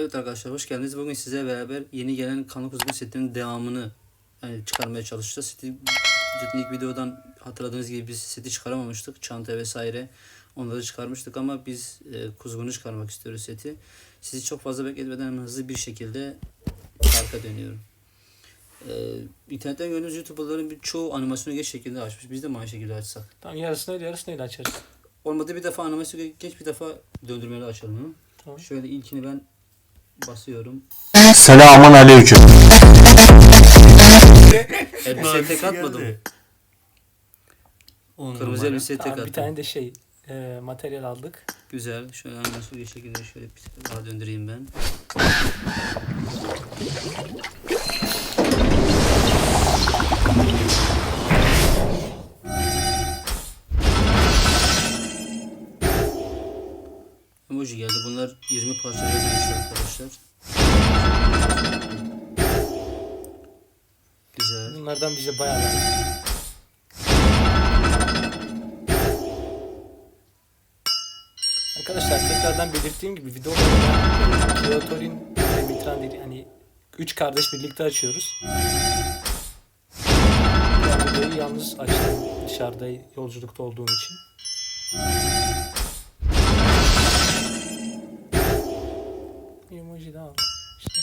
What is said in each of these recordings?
Evet arkadaşlar hoş geldiniz. Bugün size beraber yeni gelen kanlı kuzgun setinin devamını yani çıkarmaya çalışacağız. Seti, ilk videodan hatırladığınız gibi biz seti çıkaramamıştık. Çanta vesaire onları çıkarmıştık ama biz e, kuzgunu çıkarmak istiyoruz seti. Sizi çok fazla bekletmeden hemen hızlı bir şekilde arka dönüyorum. E, internetten gördüğünüz YouTuber'ların birçoğu animasyonu geç şekilde açmış. Biz de mi aynı şekilde açsak? Tamam yarısını öyle yarısını öyle açarız. Olmadı bir defa animasyonu geç bir defa döndürmeli açalım. Tamam. Şöyle ilkini ben basıyorum. Selamun aleyküm. Elbiseye tek atmadım. Kırmızı elbiseye tek Tamam, bir attım. tane de şey e, materyal aldık. Güzel. Şöyle animasyon bir şekilde şöyle bir daha döndüreyim ben. Emoji geldi. Bunlar 20 parçaya dönüşüyor arkadaşlar. Güzel. Bunlardan bize bayağı lazım. Arkadaşlar tekrardan belirttiğim gibi videoları Kyotorin ve Mitran değil hani üç kardeş birlikte açıyoruz. Ben videoyu yalnız açtım dışarıda yolculukta olduğum için. Emoji daha. İşte.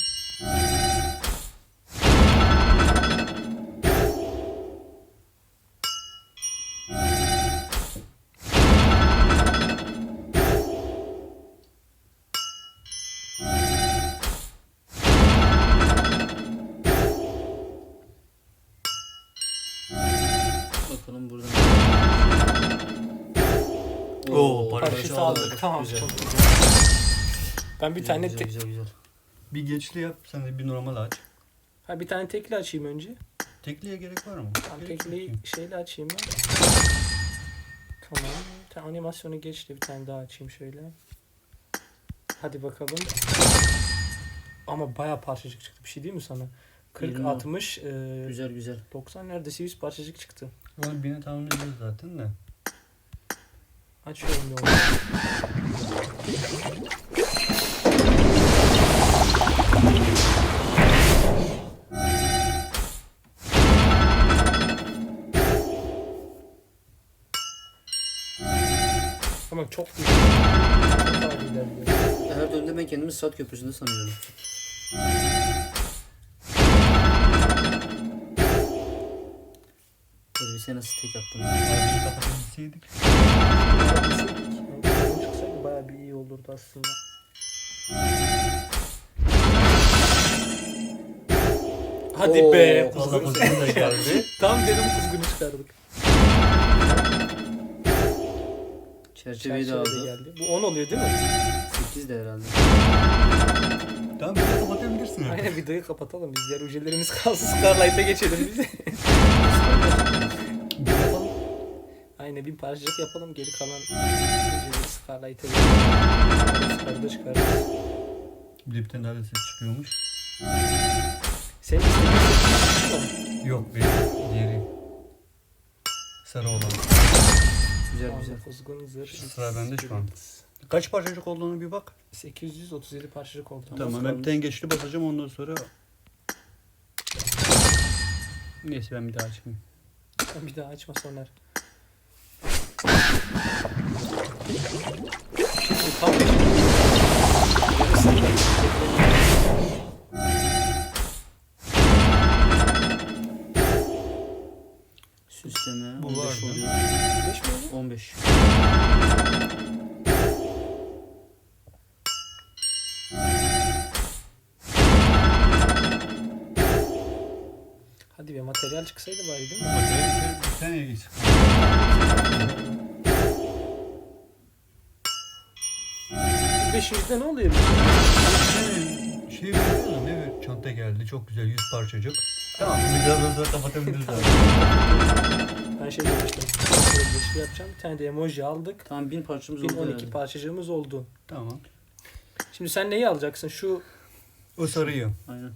Bakalım buradan. Oo, paraşüt Paraşüt aldık. Tamam Güzel. çok güzel. Ben bir Güzel, tane güzel, tek güzel, güzel. Bir geçli yap, sen de bir normal aç. ha bir tane tekli açayım önce. Tekliye gerek var mı? Tamam Gerek tekliyi yok. şeyle açayım ben. Tamam. Bir tane animasyonu geçti bir tane daha açayım şöyle. Hadi bakalım. Ama bayağı parçacık çıktı. Bir şey değil mi sana? 40, Yirmi. 60, e, Güzel güzel. 90 neredeyse 100 parçacık çıktı. Onu birine tamamlayacağız zaten de. Açıyorum bir Ama çok ilerliyor. Her dönemde ben kendimi saat köprüsünde sanıyorum. Elbiseye nasıl tek attım? Abi kapatabilseydik. Çıksaydı bayağı bir iyi olurdu aslında. Hadi Oo, be. Fazla kuzgun. pozisyon da geldi. Tam dedim kuzgunu çıkardık. Çerçeveyi de Çerçeve de aldı. geldi. Bu 10 oluyor değil mi? 8 de herhalde. Tamam bir de kapatabilirsin artık. Aynen videoyu kapatalım biz. Diğer ujelerimiz kalsın. Starlight'a geçelim biz. Bir yapalım. Aynen bir parçacık yapalım. Geri kalan ujeleri Starlight'a geçelim. Starlight'a çıkarırız. Bir de bir tane daha da ses çıkıyormuş. Senin istediğin Yok benim diğeri. Sarı olan. Güzel güzel. Zırh. Sıra bende şu an. Kaç parçacık olduğunu bir bak. 837 parçacık oldu. Tamam ben bir tane geçli basacağım ondan sonra. Neyse ben bir daha açmayayım. Bir daha açma Soner. Hadi be materyal çıksaydı bari değil mi? Benim bir tane geç. Beşinizde ne oluyor? Şey veriyor ne ver? Çanta geldi çok güzel 100 parçacık. Tamam biraz sonra kapatabiliriz abi. Ben şey demiştim. Şöyle Beşli yapacağım. Bir tane de emoji aldık. Tamam 1000 parçamız oldu 1012 herhalde. parçacığımız oldu. Tamam. Şimdi sen neyi alacaksın? Şu O sarıyı. Aynen.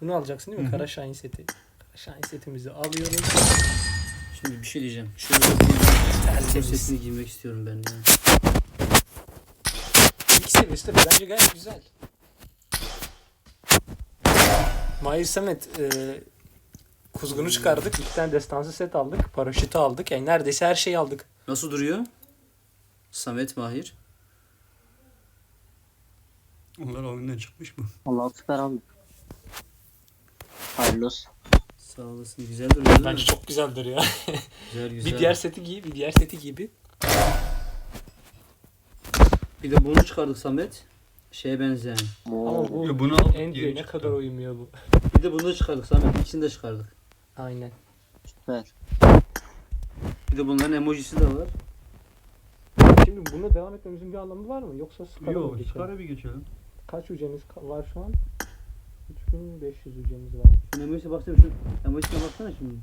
bunu alacaksın değil mi? Kara Şahin seti. Şahin setimizi alıyoruz. Şimdi bir şey diyeceğim. Şöyle bir setini giymek istiyorum ben ya. İki seviyesi de bence gayet güzel. Mahir Samet e, kuzgunu çıkardık. İki tane destansı set aldık. Paraşütü aldık. Yani neredeyse her şeyi aldık. Nasıl duruyor? Samet Mahir. Onlar oyundan çıkmış mı? Allah süper abi. Hayırlı olsun. Sağ olasın. Güzel duruyor değil mi? Bence çok güzel duruyor. Güzel güzel. bir diğer seti giy, bir diğer seti gibi. Bir de bunu çıkardık Samet. Şeye benzeyen. Ama bu Ya bunu en geri ne çıktı. kadar uyumuyor bu. Bir de bunu da çıkardık Samet. İkisini de çıkardık. Aynen. Süper. Bir de bunların emojisi de var. Şimdi buna devam etmemizin bir anlamı var mı? Yoksa Scar'a mı Yok, geçelim? Scar'a bir geçelim. Kaç hücremiz ka- var şu an? 3500 hücremiz var. Şu emojisine baksana şu emojisine baksana şimdi.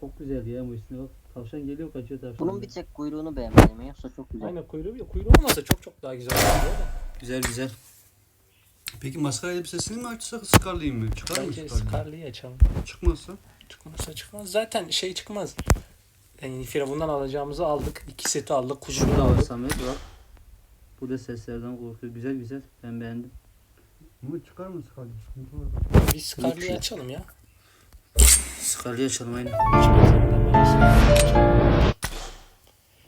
Çok güzel ya emojisine bak. Tavşan geliyor kaçıyor tavşan. Bunun bir tek kuyruğunu beğenmedim. Yoksa çok güzel. Aynen kuyruğu yok. Kuyruğu olmasa çok çok daha güzel olur da. Güzel güzel. Peki maskara elbisesini mi açsak Scar'lıyım mı? Çıkar mı Bence Scar'lıyım? Scar'lıyı açalım. Çıkmazsa? Çıkmazsa çıkmaz. Zaten şey çıkmaz. Yani Firavun'dan alacağımızı aldık. İki seti aldık. Kuzunu da var aldık. Samet bak. Bu da seslerden korkuyor. Güzel güzel. Ben beğendim. Ama çıkar mı? Sıkıntı var. Biz Scar'lıyı açalım ya. Scarlet'i açalım aynen.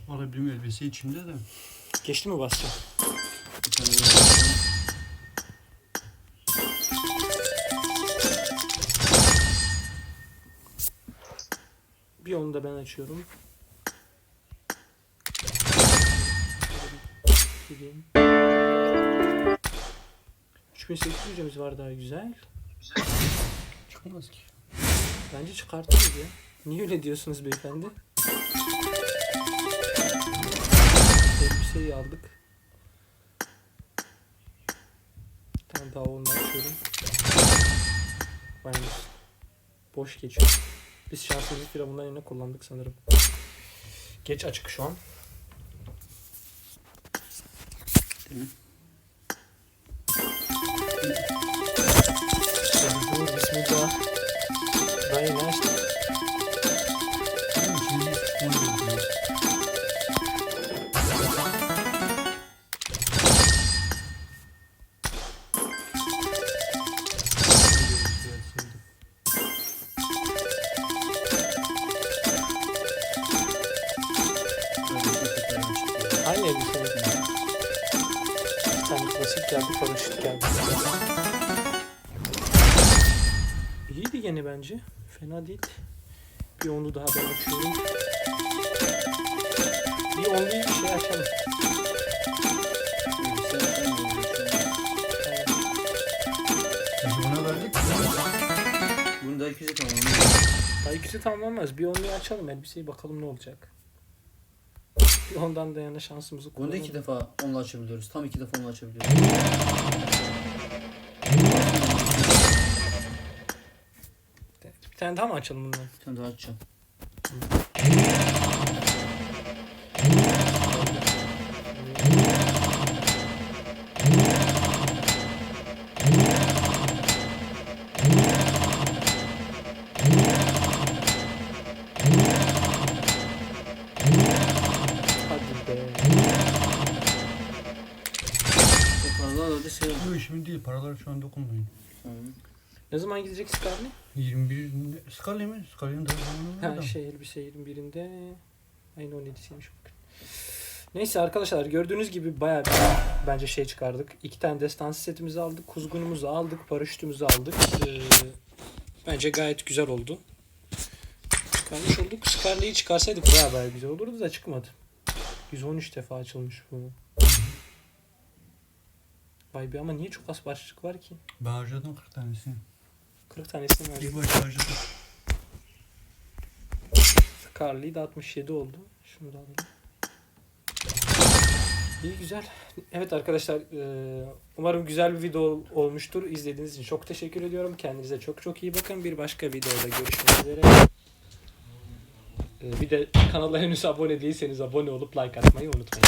Valla bilmiyorum elbise içinde de. Geçti mi basacağım? Bir. Bir onu da ben açıyorum. Gireyim. 3800 hücremiz var daha güzel. Çıkmaz ki. Bence çıkartırız ya. Niye öyle diyorsunuz beyefendi? Aldık. Bir tane daha onu açıyorum. Aynen. Boş geçiyor. Biz şansımızı firavundan yerine kullandık sanırım. Geç açık şu an. Değil mi? Tane klasik geldi, paraşüt geldi. İyiydi gene bence. Fena değil. Bir onu daha ben açıyorum. Bir onlu bir şey açalım. Buna verdik. Bunu da 200'e tamam. Daha ikisi tamamlanmaz. Bir onluyu açalım elbiseyi bakalım ne olacak. Ondan da yana şansımızı kullanalım. iki defa onunla açabiliyoruz. Tam iki defa onunla açabiliyoruz. Bir tane daha mı açalım bundan? Bir tane daha açacağım. Paralar şu an dokunmayın. Tamam. Ne zaman gidecek Scarlet? 21 Scar'lı mı? Scar'ın daha zamanı Ha şey elbise 21'inde aynı 17'siymiş bugün. Neyse arkadaşlar gördüğünüz gibi bayağı bir bence şey çıkardık. İki tane destansı setimizi aldık. Kuzgunumuzu aldık. Paraşütümüzü aldık. Ee, bence gayet güzel oldu. Çıkarmış olduk. Scarlet'i çıkarsaydık bayağı bayağı güzel olurdu da çıkmadı. 113 defa açılmış bu. Vay be ama niye çok az parçacık var ki? Ben harcadım 40 tanesini. 40 tanesini verdim. İlk başta harcadım. Carly de 67 oldu. Şunu da alalım. İyi güzel. Evet arkadaşlar eee, umarım güzel bir video olmuştur. İzlediğiniz için çok teşekkür ediyorum. Kendinize çok çok iyi bakın. Bir başka videoda görüşmek üzere. Eee, Bir de kanala henüz abone değilseniz abone olup like atmayı unutmayın.